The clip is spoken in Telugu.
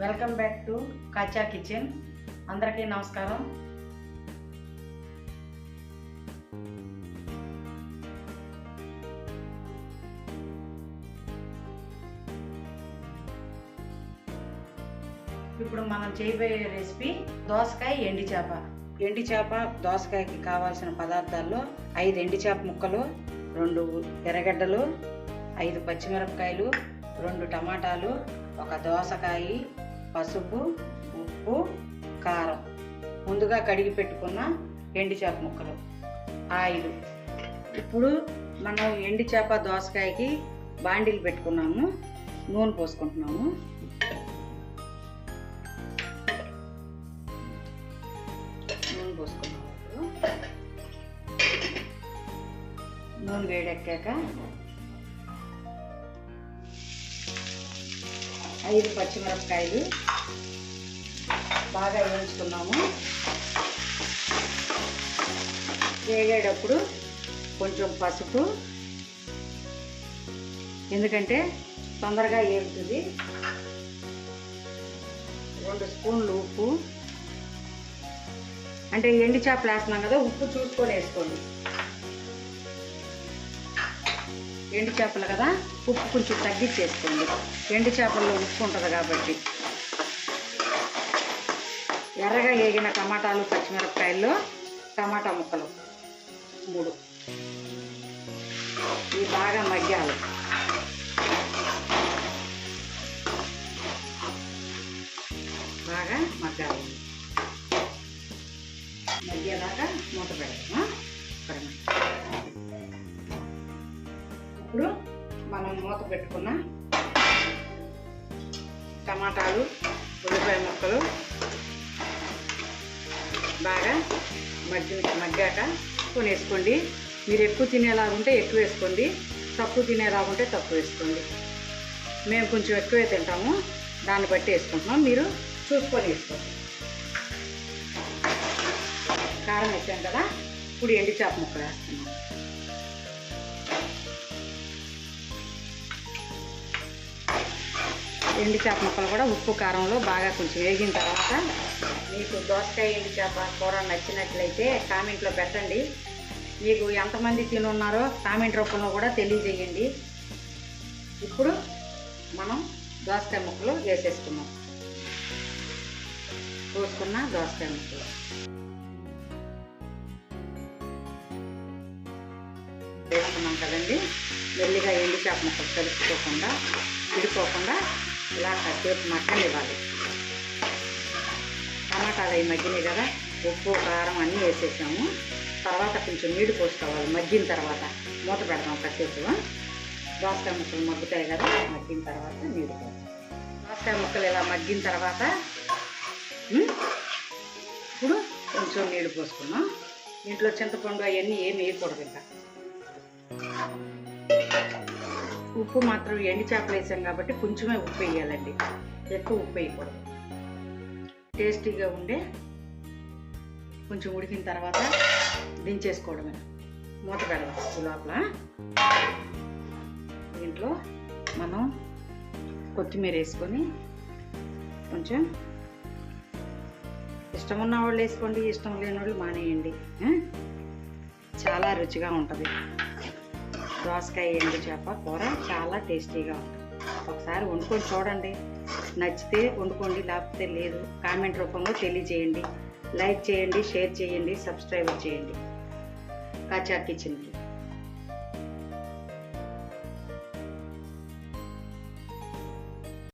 Welcome back to Kacha kitchen. అందరికీ నమస్కారం. ఇప్పుడు మనం చేయబోయే రెసిపీ దోసకాయ ఎండి చేప. ఎండి చేప దోసకాయకి కావాల్సిన పదార్థాల్లో ఐదు ఎండి చేప ముక్కలు రెండు ఎర్రగడ్డలు ఐదు పచ్చిమిరపకాయలు రెండు టమాటాలు ఒక దోసకాయ పసుపు ఉప్పు కారం. ముందుగా కడిగి పెట్టుకున్న ఎండు చేప ముక్కలు ఆయిల్. ఇప్పుడు మనం ఎండు చేప దోసకాయకి బాండీలు పెట్టుకున్నాము నూనె పోసుకుంటున్నాము. నూనె పోసుకున్నాము నూనె వేడెక్కాక ఐదు పచ్చిమిరపకాయలు బాగా వేయించుకున్నాము. వేగేటప్పుడు కొంచెం పసుపు. ఎందుకంటే తొందరగా ఏగుతుంది. రెండు స్పూన్లు ఉప్పు. అంటే ఎండి చేపలు వేస్తున్నాం కదా ఉప్పు చూసుకొని వేసుకోండి. ఎండు చేపలు కదా ఉప్పు కొంచెం తగ్గించేసుకోండి. ఎండు చేపల్లో ఉప్పు ఉంటుంది కాబట్టి. ఎర్రగా వేగిన టమాటాలు పచ్చిమిరపకాయలు టమాటా ముక్కలు మూడు. ఇవి బాగా మగ్గాలి. బాగా మగ్గాలి. మగ్గేదాకా మూత పెడతామా మూత పెట్టుకున్న టమాటాలు ఉల్లిపాయ ముక్కలు బాగా మగ్గి మగ్గాక కొన్ని వేసుకోండి మీరు ఎక్కువ తినేలాగా ఉంటే ఎక్కువ వేసుకోండి. తక్కువ తినేలాగా ఉంటే తక్కువ వేసుకోండి. మేము కొంచెం ఎక్కువే తింటాము. దాన్ని బట్టి వేసుకుంటున్నాం. మీరు చూసుకొని వేసుకోండి. కారం వేసాం కదా. ఇప్పుడు ఎండి చేప ముక్కలు వేస్తున్నాం. ఎండి చేప ముక్కలు కూడా ఉప్పు కారంలో బాగా కొంచెం వేగిన తర్వాత మీకు దోసకాయ ఎండి చేప కూర నచ్చినట్లయితే కామెంట్లో పెట్టండి. మీకు ఎంతమంది తినున్నారో కామెంట్ రూపంలో కూడా తెలియజేయండి. ఇప్పుడు మనం దోసకాయ ముక్కలు వేసేసుకున్నాం కోసుకున్న దోసకాయ ముక్కలు. వేసుకున్నాం కదండి. మెల్లిగా ఎండి చేప ముక్కలు కలుపుకోకుండా విడిపోకుండా ఇలా కాసేపు మగ్గనివ్వాలి టమాటాలు అవి మగ్గినాయి కదా ఉప్పు కారం అన్నీ వేసేసాము. తర్వాత కొంచెం నీళ్ళు పోసుకోవాలి మగ్గిన తర్వాత. మూత పెడతాం కాసేపు దోసకాయ ముక్కలు మగ్గుతాయి కదా మగ్గిన తర్వాత నీళ్ళు పోస్తాం దోసకాయ ముక్కలు ఇలా మగ్గిన తర్వాత ఇప్పుడు కొంచెం నీళ్ళు పోసుకున్నాం. ఇంట్లో చింతపండు అవన్నీ ఏమి వేయకూడదు ఇంకా. ఉప్పు మాత్రం ఎండి చేపలు వేసాం కాబట్టి కొంచెమే ఉప్పు వేయాలండి. ఎక్కువ ఉప్పు వేయకూడదు. టేస్టీగా ఉండే కొంచెం ఉడికిన తర్వాత దించేసుకోవడమే. మూత పెడదాం లోపల. దీంట్లో మనం కొత్తిమీర వేసుకొని కొంచెం ఇష్టం ఉన్న వాళ్ళు వేసుకోండి ఇష్టం లేని వాళ్ళు మానేయండి. చాలా రుచిగా ఉంటుంది. దోసకాయ ఎండు చేప కూర చాలా టేస్టీగా ఉంటుంది. ఒకసారి వండుకొని చూడండి. నచ్చితే వండుకోండి లేకపోతే లేదు. కామెంట్ రూపంలో తెలియజేయండి. లైక్ చేయండి షేర్ చేయండి సబ్స్క్రైబ్ చేయండి. కాచా కిచెన్కి.